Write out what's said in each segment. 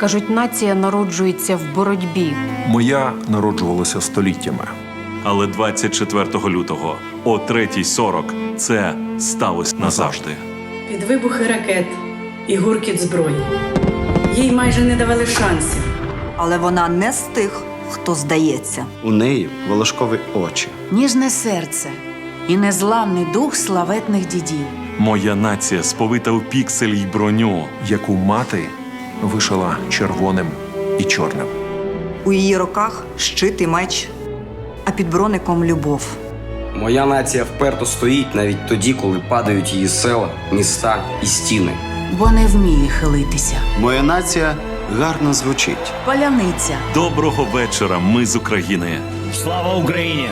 Кажуть, нація народжується в боротьбі. Моя народжувалася століттями. Але 24 лютого о 3.40 це сталося назавжди. Під вибухи ракет і гуркіт зброї. Їй майже не давали шансів. Але вона не з тих, хто здається. У неї волошкові очі. ніжне серце і незламний дух славетних дідів. Моя нація сповита у піксель й броню. яку мати вишила червоним і чорним. У її руках щит і меч, а під броником любов. Моя нація вперто стоїть навіть тоді, коли падають її села, міста і стіни. бо не вміє хилитися. Моя нація гарно звучить. Паляниця, Доброго вечора, ми з України. Слава Україні!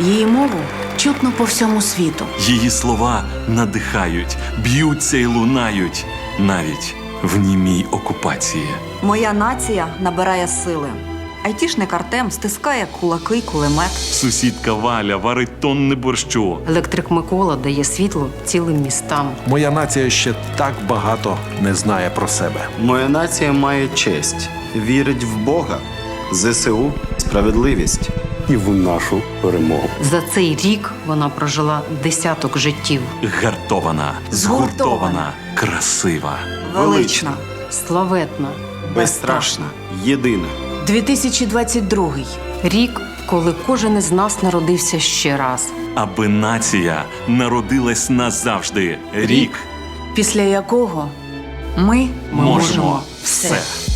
її мову чутно по всьому світу. Її слова надихають, б'ються і лунають навіть в німій окупації. Моя нація набирає сили. Айтішник Артем стискає кулаки й кулемет. Сусідка Валя варить тонни борщу. Електрик Микола дає світло цілим містам. Моя нація ще так багато не знає про себе. Моя нація має честь, вірить в Бога, ЗСУ, справедливість. І в нашу перемогу. За цей рік вона прожила десяток життів. Гартована, згуртована, красива. Велична. Славетна. Безстрашна, єдина. 2022 Рік, коли кожен із нас народився ще раз. Аби нація народилась назавжди. Рік після якого ми можемо все.